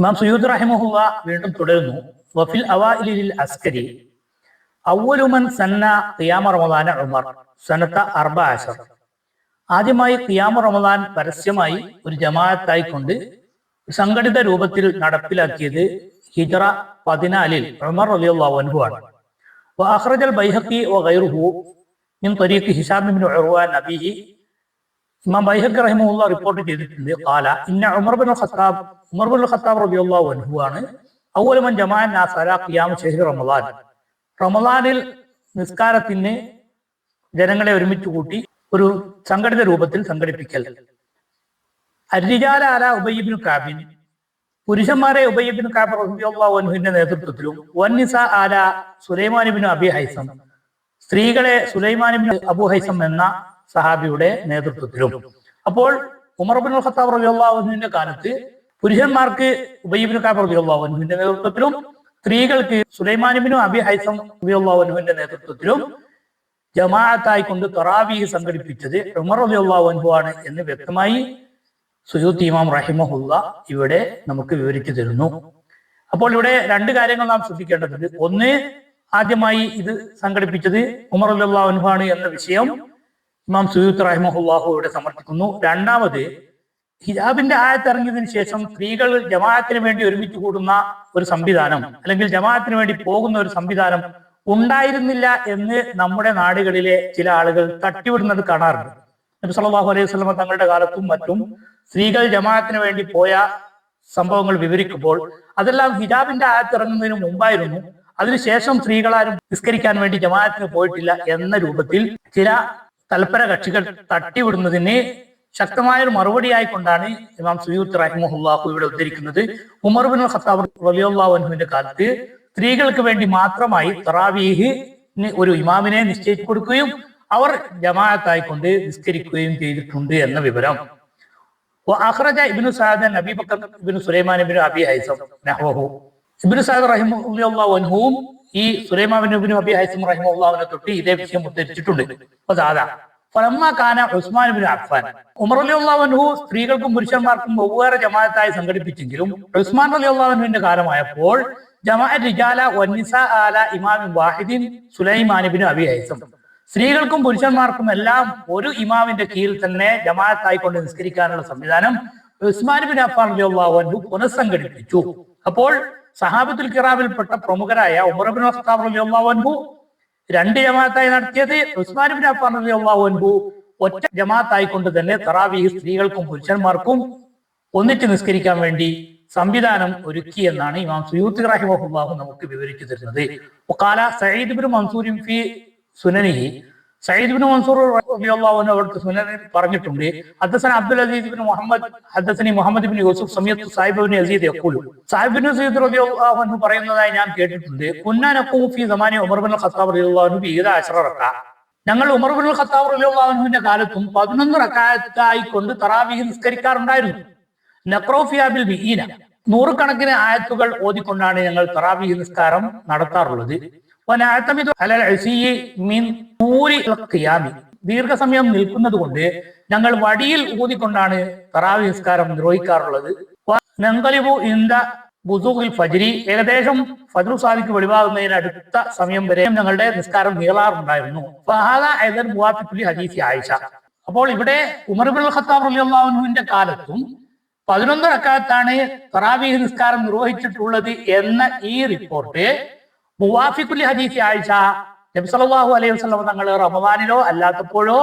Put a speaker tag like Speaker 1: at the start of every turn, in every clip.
Speaker 1: ഇമാം സുയൂദ് റഹിമഹുല്ല വീണ്ടും തുടരുന്നു വഫിൽ അവാഇലിൽ അസ്കരി അവലുമൻ സന്ന ഖിയാമ റമദാന ഉമർ സനത്ത അർബ അഷർ ആദ്യമായി ഖിയാമ റമദാൻ പരസ്യമായി ഒരു ജമാഅത്തായി കൊണ്ട് സംഘടിത രൂപത്തിൽ നടപ്പിലാക്കിയത് ഹിജറ പതിനാലിൽ ഉമർ റളിയല്ലാഹു അൻഹു ആണ് وأخرج البيهقي وغيره من طريق هشام بن عروان أبيه ഇമാം ബൈഹഖ് റഹിമുള്ള റിപ്പോർട്ട് ചെയ്തിട്ടുണ്ട്. കാല ഇന്ന Umar bin Khattab Umar bin Khattab Rabiulla വൻഹു ആണ്. അവലമൻ ജമാഅൻ നാസല ഖിയാം ശഹർ റമദാൻ. റമദാനിൽ നിസ്കാരത്തിന് ജനങ്ങളെ ഒരുമിച്ച് കൂട്ടി ഒരു സംഘടിത രൂപത്തിൽ സംഘടിപ്പിക്കൽ. അരിജാല അല ഉബയ്യബിൻ കാബിൻ പുരുഷന്മാരെ ഉബയ്യബിൻ കാബ് റബിയുള്ള വൻഹുവിന്റെ നേതൃത്വത്തിലും വന്നിസ ആല സുലൈമാനിബിൻ അബി ഹൈസം സ്ത്രീകളെ സുലൈമാനിബിൻ അബു ഹൈസം എന്ന സഹാബിയുടെ നേതൃത്വത്തിലും. അപ്പോൾ ഉമർ ബിൻ ഖത്താബ് റളിയല്ലാഹുവിന്റെ കാലത്ത് പുരുഷന്മാർക്ക് ഉബൈബിൻ കാബ് റളിയല്ലാഹുവിന്റെ നേതൃത്വത്തിലും സ്ത്രീകൾക്ക് സുലൈമാനിബിനും അബി ഹൈസം റബി അള്ളാഹുവിന്റെ നേതൃത്വത്തിലും ജമാഅത്തായി കൊണ്ട് തൊറാവി സംഘടിപ്പിച്ചത് ഉമർ റളിയല്ലാഹു അൻഹു ആണ് എന്ന് വ്യക്തമായി സുയൂത്ത് ഇമാം റഹിമഹുല്ല ഇവിടെ നമുക്ക് വിവരിച്ചു തരുന്നു. അപ്പോൾ ഇവിടെ രണ്ട് കാര്യങ്ങൾ നാം ശ്രദ്ധിക്കേണ്ടതുണ്ട്. ഒന്ന് ആദ്യമായി ഇത് സംഘടിപ്പിച്ചത് ഉമർ അല്ലാ അൻഹാണ് എന്ന വിഷയം ഇമാം സുയൂത്ത് റഹ്മുല്ലാഹു ഇവിടെ സമർപ്പിക്കുന്നു. രണ്ടാമത് ഹിജാബിന്റെ ആയത്തിറങ്ങിയതിനു ശേഷം സ്ത്രീകൾ ജമാഅത്തിന് വേണ്ടി ഒരുമിച്ച് കൂടുന്ന ഒരു സംവിധാനം അല്ലെങ്കിൽ ജമാഅത്തിന് വേണ്ടി പോകുന്ന ഒരു സംവിധാനം ഉണ്ടായിരുന്നില്ല എന്ന് നമ്മുടെ നാടുകളിലെ ചില ആളുകൾ തട്ടിവിടുന്നത് കാണാറുണ്ട്. നബി സല്ലല്ലാഹു അലൈഹി വസല്ലം തങ്ങളുടെ കാലത്തും മറ്റും സ്ത്രീകൾ ജമാഅത്തിന് വേണ്ടി പോയ സംഭവങ്ങൾ വിവരിക്കുമ്പോൾ അതെല്ലാം ഹിജാബിന്റെ ആയത്തിറങ്ങുന്നതിന് മുമ്പായിരുന്നു. അതിനുശേഷം സ്ത്രീകളാരും നിസ്കരിക്കാൻ വേണ്ടി ജമാഅത്തിന് പോയിട്ടില്ല എന്ന രൂപത്തിൽ ചില തൽപര കക്ഷികൾ തട്ടിവിടുന്നതിന് ശക്തമായ ഒരു മറുപടി ആയിക്കൊണ്ടാണ് ഇമാം സുയൂത്ത് റഹിമുഹുല്ലാഹു ഇവിടെ ഉദ്ധരിക്കുന്നത്. ഉമർ ബിൻ ഖത്താബ് റളിയല്ലാഹു അൻഹുവിന്റെ കാലത്ത് സ്ത്രീകൾക്ക് വേണ്ടി മാത്രമായി തറാവീഹ് ഒരു ഇമാമിനെ നിശ്ചയിച്ചു കൊടുക്കുകയും അവർ ജമാഅത്തായിക്കൊണ്ട് നിസ്കരിക്കുകയും ചെയ്തിട്ടുണ്ട് എന്ന വിവരം. അഹ്റജ ഇബ്നു സഅദ് നബി Bakr ibn Sulaiman ibn Abi Haisam നഹ്വഹു. Ibn Saad റഹിമുല്ലാഹു അൻഹുവും ഈ സുലൈമാൻ ഇബ്നു അബി ഹൈസം റഹിമുള്ളാവിനെ തൊട്ട് ഇതേ വിഷയം ഉദ്ധരിച്ചിട്ടുണ്ട്. അപ്പൊ ദാദാ ഫലമ്മ കാന ഉസ്മാൻ ഇബ്നു അഫ്ഫാൻ. ഉമർ അലി അൻഹു സ്ത്രീകൾക്കും പുരുഷന്മാർക്കും വെവ്വേറെ ജമാഅത്തായി സംഘടിപ്പിച്ചെങ്കിലും ഉസ്മാൻ അലി അൻഹുവിന്റെ കാലമായപ്പോൾ ജമാഅത്ത് ഇമാമിൻ വാഹിദിൻ അബി ഹൈസം സ്ത്രീകൾക്കും പുരുഷന്മാർക്കും എല്ലാം ഒരു ഇമാമിന്റെ കീഴിൽ തന്നെ ജമാഅത്തായി കൊണ്ട് നിസ്കരിക്കാനുള്ള സംവിധാനം ഉസ്മാൻ ബിൻ അഫ്ഫാൻ അലി അൻഹു പുനഃസംഘടിപ്പിച്ചു. അപ്പോൾ സഹാബത്തുൽ കിറാബിൽപ്പെട്ട പ്രമുഖരായ ഉമർ ബിൻ അലി അൻഹു രണ്ട് ജമാഅത്തായി നടത്തിയത് ഉസ്മാനുബിൻ ബിൻ അഫ്ഫാൻ റളിയല്ലാഹു അൻഹു ഒറ്റ ജമാഅത്തായി കൊണ്ട് തന്നെ തറാവീഹ് സ്ത്രീകൾക്കും പുരുഷന്മാർക്കും ഒന്നിച്ച് നിസ്കരിക്കാൻ വേണ്ടി സംവിധാനം ഒരുക്കി എന്നാണ് ഇമാം സുയൂത്ത് റഹിമഹുല്ലാഹു നമുക്ക് വിവരിച്ചു തരുന്നത്. സയ്യിദ് ബിൻ മൻസൂരിൻ ഫി സുനനിഹി സയ്യിദ് ബിൻ മൻസൂർ റളിയല്ലാഹു അൻഹു സുനനിൽ പറഞ്ഞിട്ടുണ്ട് ഹദ്ദസന അബ്ദുൽ അസീസ് ബിൻ മുഹമ്മദ് ഹദ്ദസനി മുഹമ്മദ് ബിൻ യൂസുഫ് സമയത്ത് സാഹിബ് ബിൻ അസീദ് യഖൂലു സാഹിബ് ബിൻ അസീദ് അൻഹു പറയുന്നതായി ഞാൻ കേട്ടിട്ടുണ്ട് കുന്നാ നഖൂം ഫി സമാനി ഉമർ ബിൻ ഖത്താബ് റളിയല്ലാഹു ബി അശറ റക്അ ഞങ്ങൾ ഉമർ ബിൻ ഖത്താബ് റളിയല്ലാഹു അൻഹുവിന്റെ കാലത്തും പതിനൊന്ന് റക്കായത്തായി കൊണ്ട് തറാവീഹ് നിസ്കരിക്കാറുണ്ടായിരുന്നു. നഖ്റോഫിയ ബിൽ ബിഈന നൂറുകണക്കിന് ആയത്തുകൾ ഓതിക്കൊണ്ടാണ് ഞങ്ങൾ തറാവീഹ് നിസ്കാരം നടത്താറുള്ളത്. ദീർഘസമയം നിൽക്കുന്നത് കൊണ്ട് ഞങ്ങൾ വടിയിൽ ഊതിക്കൊണ്ടാണ് തറാവി നിസ്കാരം നിർവഹിക്കാറുള്ളത് നങ്കലിബു ഇന്ത ഫജ്രി ഏകദേശം ഫജ്റു സാദിക്ക് വെളിവാകുന്നതിന് അടുത്ത സമയം വരെ ഞങ്ങളുടെ നിസ്കാരം നീളാറുണ്ടായിരുന്നു. ഹദീസി ആയിഷ. അപ്പോൾ ഇവിടെ ഉമർ ബിൻ ഖത്താബ് അൻഹുവിന്റെ കാലത്തും പതിനൊന്ന് റക്കാത്താണ് തറാവീഹ് നിസ്കാരം നിർവഹിച്ചിട്ടുള്ളത് എന്ന ഈ റിപ്പോർട്ട് മുവാഫിഖുൽ ഹദീസ് ആഴ്ച. നബ്സലാഹു അലൈഹി വസ്ലം തങ്ങൾ റമദാനിലോ അല്ലാത്തപ്പോഴോ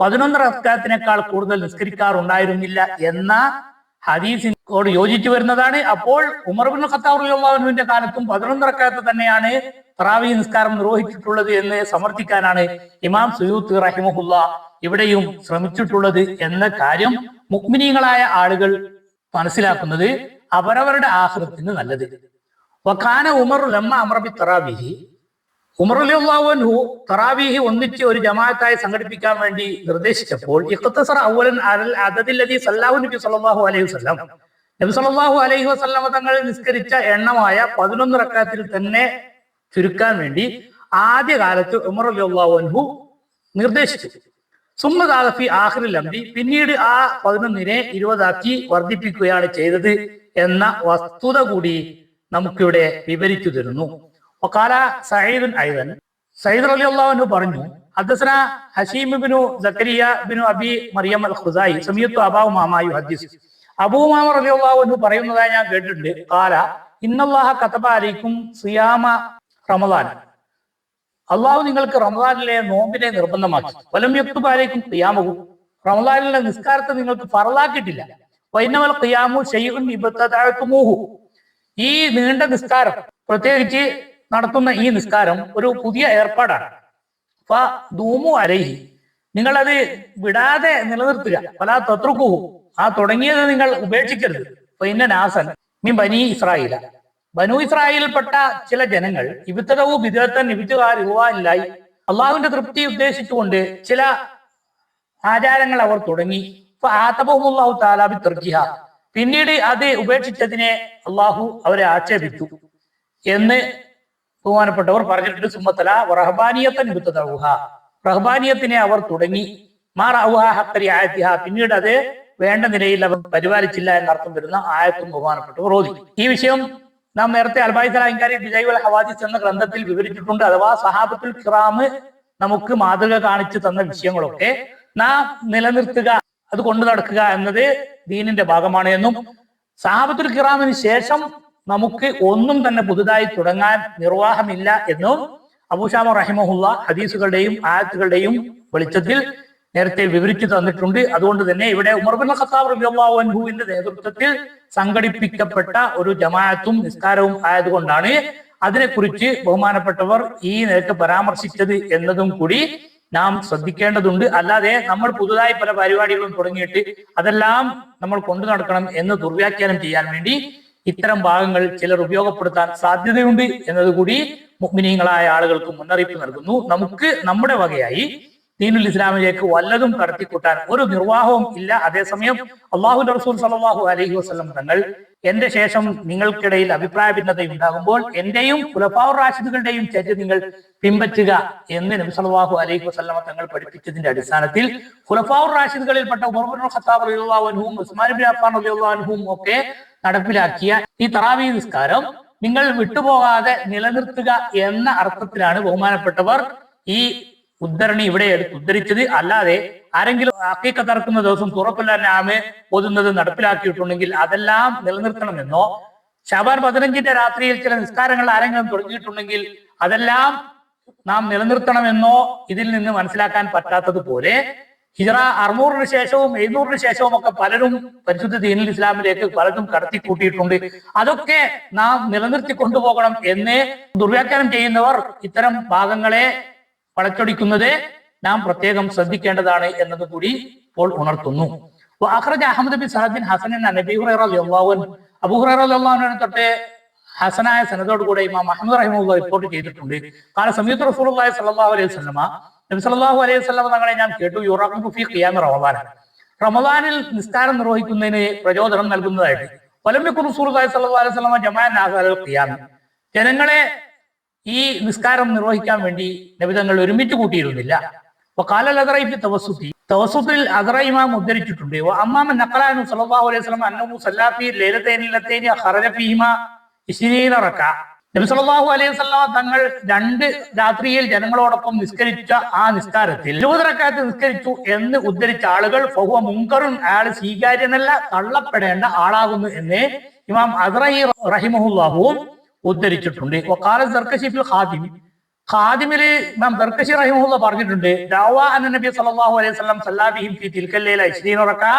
Speaker 1: പതിനൊന്ന് റക്കാത്തിനേക്കാൾ കൂടുതൽ നിസ്കരിക്കാറുണ്ടായിരുന്നില്ല എന്ന ഹദീസിനോട് യോജിച്ചു വരുന്നതാണ്. അപ്പോൾ ഉമർ ബിൻ ഖത്താബ് റളിയല്ലാഹുവിന്റെ കാലത്തും പതിനൊന്ന് റക്കാത്ത് തന്നെയാണ് തറാവി നിസ്കാരം നിർവഹിച്ചിട്ടുള്ളത് എന്ന് സമർത്ഥിക്കാനാണ് ഇമാം സുയൂത്ത് റഹിമഹുല്ല ഇവിടെയും ശ്രമിച്ചിട്ടുള്ളത് എന്ന കാര്യം മുക്മിനീങ്ങളായ ആളുകൾ മനസ്സിലാക്കുന്നത് അവരവരുടെ ആഹൃത്തിന് നല്ലത്. വഖാന ഉമർ ലമ്മ അമറബി തറാബിഹി ഉമർ അലിഹു തറാബീഹി ഒന്നിച്ച് ഒരു ജമാഅത്തായി സംഘടിപ്പിക്കാൻ വേണ്ടി നിർദ്ദേശിച്ചപ്പോൾ അവലൻ അലൈഹി നബി അലൈഹി തങ്ങൾ നിസ്കരിച്ച എണ്ണമായ പതിനൊന്ന് റക്കാത്തിൽ തന്നെ ചുരുക്കാൻ വേണ്ടി ആദ്യ കാലത്ത് ഉമർ അലിഹു നിർദ്ദേശിച്ചു. സുമ്മദാഫി ആഖിറിൽ അമ്പി പിന്നീട് ആ പതിനൊന്നിനെ ഇരുപതാക്കി വർദ്ധിപ്പിക്കുകയാണ് ചെയ്തത് എന്ന വസ്തുത കൂടി നമുക്കിവിടെ വിവരിച്ചു തരുന്നു. ഒക്കാല സയ്യിദുൻ ഐവൻ സഹീദ് അലി അള്ളാഹുനു പറഞ്ഞു അദ്ദേഹം Hashim bin Zakariya bin Abi Maryam al Khuzai സമീത്തു അബാവു മാമായു ഹദീസ്. അബൂ മാമ റലി അള്ളാഹുനു പറയുന്നതായി ഞാൻ കേട്ടിട്ടുണ്ട്. കാല ഇന്നല്ലാഹ കതബ അലൈക്കും സിയാമ റമദാൻ. അള്ളാഹു നിങ്ങൾക്ക് റമദാനിലെ നോമ്പിനെ നിർബന്ധമാക്കി. വലം യക്തുബാലേക്കും ഖിയാമവും റമദാനിലെ നിസ്കാരത്തെ നിങ്ങൾക്ക് ഫറലാക്കിയിട്ടില്ല വൈനവൽ ഖിയാമു ഷെയ്ഖുൻ ഇബത്തതാഴത്തുമൂഹു ഈ നീണ്ട നിസ്കാരം പ്രത്യേകിച്ച് നടത്തുന്ന ഈ നിസ്കാരം ഒരു പുതിയ ഏർപ്പാടാണ്. അപ്പൊ ധൂമു അരഹി നിങ്ങളത് വിടാതെ നിലനിർത്തുക. പല തത്രുക്കുഹു. ആ തുടങ്ങിയത് നിങ്ങൾ ഉപേക്ഷിക്കരുത്. പിന്നെ നാസൻ മീൻ ബനി ഇസ്രായേല. ബനു ഇസ്രായേലിൽപ്പെട്ട ചില ജനങ്ങൾ ഇവിത്തകവും ഇവിറ്റുകാർ യുവാനിലായി അള്ളാഹുവിന്റെ തൃപ്തി ഉദ്ദേശിച്ചുകൊണ്ട് ചില ആചാരങ്ങൾ അവർ തുടങ്ങി. ആത്തബഹുല്ലാഹു താലാബി തെർജിഹ പിന്നീട് അത് ഉപേക്ഷിച്ചതിനെ അള്ളാഹു അവരെ ആക്ഷേപിച്ചു എന്ന് ബഹുമാനപ്പെട്ടവർ പറഞ്ഞിട്ടുണ്ട്. സുമ്മത്തല റഹബാനിയത്തൻ വിത്തതൗഹ റഹബാനിയത്തിനെ അവർ തുടങ്ങി. ആയത്തിഹ. പിന്നീട് അത് വേണ്ട നിലയിൽ അവർ പരിപാലിച്ചില്ല എന്നർത്ഥം വരുന്ന ആയത്തും ബഹുമാനപ്പെട്ടവർ ഓതി ഈ വിഷയം നാം നേരത്തെ അൽബായി വിജയ്വൽ വിജയ് ഹവാദിസ് എന്ന ഗ്രന്ഥത്തിൽ വിവരിച്ചിട്ടുണ്ട്. അഥവാ സഹാബത്തുൽ കിറാമ് നമുക്ക് മാതൃക കാണിച്ചു തന്ന വിഷയങ്ങളൊക്കെ നാം നിലനിർത്തുക അത് കൊണ്ടു നടക്കുക എന്നത് ദീനിന്റെ ഭാഗമാണ് എന്നും സഹാബത്തുൽ കിറാമിന് ശേഷം നമുക്ക് ഒന്നും തന്നെ പുതുതായി തുടങ്ങാൻ നിർവാഹമില്ല എന്നും അബൂഷാമ റഹിമഹുല്ല ഹദീസുകളുടെയും ആയത്തുകളുടെയും വെളിച്ചത്തിൽ നേരത്തെ വിവരിച്ചു തന്നിട്ടുണ്ട്. അതുകൊണ്ട് തന്നെ ഇവിടെ ഉമർ ബിൻ ഖത്താബ് അൻഹുവിന്റെ നേതൃത്വത്തിൽ സംഘടിപ്പിക്കപ്പെട്ട ഒരു ജമാഅത്തും നിസ്കാരവും ആയതുകൊണ്ടാണ് അതിനെക്കുറിച്ച് ബഹുമാനപ്പെട്ടവർ ഈ നിരക്ക് പരാമർശിച്ചത് എന്നതും കൂടി നാം ശ്രദ്ധിക്കേണ്ടതുണ്ട്. അല്ലാതെ നമ്മൾ പുതുതായി പല പരിപാടികളും തുടങ്ങിയിട്ട് അതെല്ലാം നമ്മൾ കൊണ്ടു നടക്കണം എന്ന് ദുർവ്യാഖ്യാനം ചെയ്യാൻ വേണ്ടി ഇത്തരം ഭാഗങ്ങൾ ചിലർ ഉപയോഗപ്പെടുത്താൻ സാധ്യതയുണ്ട് എന്നതുകൂടി മുഗ്മിനീങ്ങളായ ആളുകൾക്ക് മുന്നറിയിപ്പ് നൽകുന്നു. നമുക്ക് നമ്മുടെ വകയായി ദീനുൽ ഇസ്ലാമിലേക്ക് വല്ലതും കടത്തിക്കൂട്ടാൻ ഒരു നിർവാഹവും ഇല്ല. അതേസമയം അള്ളാഹു റസൂൽ സലാഹു അലഹി വസ്ലം തങ്ങൾ എന്റെ ശേഷം നിങ്ങൾക്കിടയിൽ അഭിപ്രായ ഭിന്നത ഉണ്ടാകുമ്പോൾ എന്റെയും കുലഫാവർ റാഷിദുകളുടെയും ചര്യ നിങ്ങൾ പിൻപറ്റുക എന്ന് നബി സല്ലല്ലാഹു അലൈഹി വസ്ലമ തങ്ങൾ പഠിപ്പിച്ചതിന്റെ അടിസ്ഥാനത്തിൽ ഖുലഫാവുർ റാഷിദുകളിൽപ്പെട്ട Umar bin Khattab Usman bin ഒക്കെ നടപ്പിലാക്കിയ ഈ തറാവി നിസ്കാരം നിങ്ങൾ വിട്ടുപോകാതെ നിലനിർത്തുക എന്ന അർത്ഥത്തിലാണ് ബഹുമാനപ്പെട്ടവർ ഈ ഉദ്ധരണി ഇവിടെ ഉദ്ധരിച്ചത്. അല്ലാതെ ആരെങ്കിലും അക്കീക്ക തറക്കുന്ന ദിവസം തുറക്കൊല്ലാനാമെ പൊതുന്നത് നടപ്പിലാക്കിയിട്ടുണ്ടെങ്കിൽ അതെല്ലാം നിലനിർത്തണമെന്നോ ഷാബാൻ പതിനഞ്ചിന്റെ രാത്രിയിൽ ചില നിസ്കാരങ്ങൾ ആരെങ്കിലും തുടങ്ങിയിട്ടുണ്ടെങ്കിൽ അതെല്ലാം നാം നിലനിർത്തണമെന്നോ ഇതിൽ നിന്ന് മനസ്സിലാക്കാൻ പറ്റാത്തതുപോലെ ഹിജറ അറുന്നൂറിന് ശേഷവും എഴുന്നൂറിന് ശേഷവും ഒക്കെ പലരും പരിശുദ്ധ ദീനിൽ ഇസ്ലാമിലേക്ക് പലതും കടത്തിക്കൂട്ടിയിട്ടുണ്ട്. അതൊക്കെ നാം നിലനിർത്തി കൊണ്ടുപോകണം എന്ന് ദുർവ്യാഖ്യാനം ചെയ്യുന്നവർ ഇത്തരം ഭാഗങ്ങളെ വളച്ചൊടിക്കുന്നത് നാം പ്രത്യേകം ശ്രദ്ധിക്കേണ്ടതാണ് എന്നത് കൂടി ഇപ്പോൾ ഉണർത്തുന്നു. അഖ്റജ അഹമ്മദ് ബിൻ സഹദിൻ ഹസൻ നബി അൻഹു അബൂ തൊട്ട് ഹസനായ സനദോട് കൂടെ ഇമാം അഹമ്മദ് റഹിമുള്ള റിപ്പോർട്ട് ചെയ്തിട്ടുണ്ട്. കാരണം സമീത്ത് റസൂലുള്ളാഹി സ്വല്ലല്ലാഹു അലൈഹി വസല്ലമ നബി സല്ലല്ലാഹു അലൈഹി വസല്ലമ തങ്ങളെ ഞാൻ കേട്ടു യുറഖു ഫീ ഖിയാം റമദാൻ. റമദാനിൽ നിസ്കാരം നിർവഹിക്കുന്നതിന് പ്രചോദനം നൽകുന്നതായിട്ട്. വലമ്യക്കു റസൂലുള്ളാഹി സ്വല്ലല്ലാഹു അലൈഹി വസല്ലമ ജമാൻ നാസൽ ഖിയാം ജനങ്ങളെ ഈ നിസ്കാരം നിർവഹിക്കാൻ വേണ്ടി നബി തങ്ങൾ ഒരുമിച്ച് കൂട്ടിയിരുന്നില്ല. ഉദ്ധരിച്ചിട്ടുണ്ട്. നക്കലാനു സല്ലല്ലാഹു അലൈഹി വസല്ലം നബി സല്ലല്ലാഹു അലൈഹി വസല്ലം തങ്ങൾ രണ്ട് രാത്രിയിൽ ജനങ്ങളോടൊപ്പം നിസ്കരിച്ച ആ നിസ്കാരത്തിൽ ഇരുപത് നിസ്കരിച്ചു എന്ന് ഉദ്ധരിച്ച ആളുകൾ ഫഹുവ മുങ്കറും അയാൾ സ്വീകാര്യനല്ല തള്ളപ്പെടേണ്ട ആളാകുന്നു എന്ന് ഇമാം അദറൈ റഹിമഹുല്ലാഹുവും ഉദ്ധരിച്ചിട്ടുണ്ട്. വക്കാല ഖാദിമിൽ നാം ദർക്കശി റഹിമുള്ള പറഞ്ഞിട്ടുണ്ട് ദാവാ അന്ന നബി സല്ലല്ലാഹു അലൈഹി വസല്ലം സല്ലാബിഹിം ഫീ തിൽക്കൽ ലൈല 20 റക്അ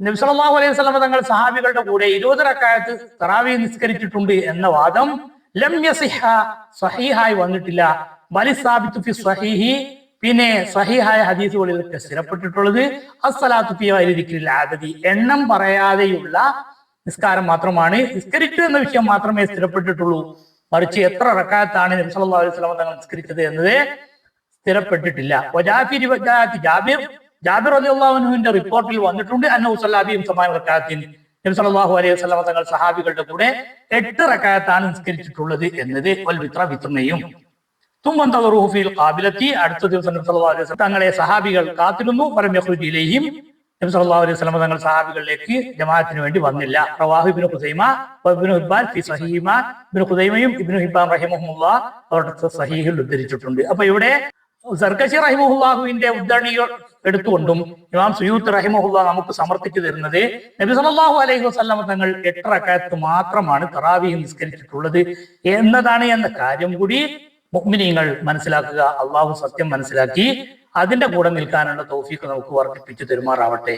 Speaker 1: നബി സല്ലല്ലാഹു അലൈഹി വസല്ലം തങ്ങൾ സഹാബികളുടെ കൂടെ 20 റക്കായത്ത് തറാവീഹ് നിസ്കരിച്ചിട്ടുണ്ട് എന്ന വാദം ലം യസിഹ സ്വഹീഹായി വന്നിട്ടില്ല. ബലി സാബിത്തു ഫി സ്വഹീഹി പിന്നെ സ്വഹീഹായ ഹദീസുകളിൽ സ്ഥിരപ്പെട്ടിട്ടുള്ളത് അസ്സലാത്തു ഫി വൈരിദിക്കിൽ ആദതി എണ്ണം പറയാതെയുള്ള നിസ്കാരം മാത്രമാണ് നിസ്കരിച്ചു എന്ന വിഷയം മാത്രമേ സ്ഥിരപ്പെട്ടിട്ടുള്ളൂ. മറിച്ച് എത്ര റക്കാത്താണ് നബി സല്ലല്ലാഹു അലൈഹി വസല്ലം തങ്ങൾ നിസ്കരിച്ചത് എന്നത് സ്ഥിരപ്പെട്ടിട്ടില്ല. ജാബിർ അൻഹുവിന്റെ റിപ്പോർട്ടിൽ വന്നിട്ടുണ്ട്. അന്നഹു സല്ലല്ലാഹു സമാൻ റക്കാത്തിൻ. നബി സല്ലല്ലാഹു അലൈഹി വസല്ലം തങ്ങൾ സഹാബികളുടെ കൂടെ എട്ട് റക്കാത്താണ് നിസ്കരിച്ചിട്ടുള്ളത് എന്നത്. വിത്ര വിത്രനെയും കാബിലെത്തി കാബിലത്തി അടുത്ത ദിവസം തങ്ങളെ സഹാബികൾ കാത്തിരുന്നു. പരം യഖ്റുജു ഇലൈഹിം നബി സല്ലല്ലാഹു അലൈഹി വസല്ലം തങ്ങൾ സഹാബികളിലേക്ക് ജമാഅത്തിന് വേണ്ടി വന്നില്ല. റവാഹു ഇബ്നു ഖുസൈമ ഇബ്നു ഹിബ്ബാൻ ഫി സഹീമ ഇബ്നു ഖുസൈമയും ഇബ്നു ഹിബാൻ റഹിമഹുമുള്ള അവരുടെ സഹീഹിൽ ഉദ്ധരിച്ചിട്ടുണ്ട്. അപ്പൊ ഇവിടെ സർക്കശി റഹിമുല്ലാഹുവിന്റെ ഉദ്ധരണികൾ എടുത്തുകൊണ്ടും ഇമാം സുയൂത്ത് റഹിമുല്ല നമുക്ക് സമർപ്പിച്ചു തരുന്നത് നബി സല്ലല്ലാഹു അലൈഹി വസല്ലം തങ്ങൾ എട്ടറക്കാലത്ത് മാത്രമാണ് തറാവീഹ് നിസ്കരിച്ചിട്ടുള്ളത് എന്നതാണ് എന്ന കാര്യം കൂടി മുഅ്മിനീങ്ങൾ മനസ്സിലാക്കുക അള്ളാഹു സത്യം മനസ്സിലാക്കി അതിന്റെ കൂടെ നിൽക്കാനുള്ള തോഫീക്ക് നമുക്ക് വർദ്ധിപ്പിച്ചു തരുമാറാവട്ടെ.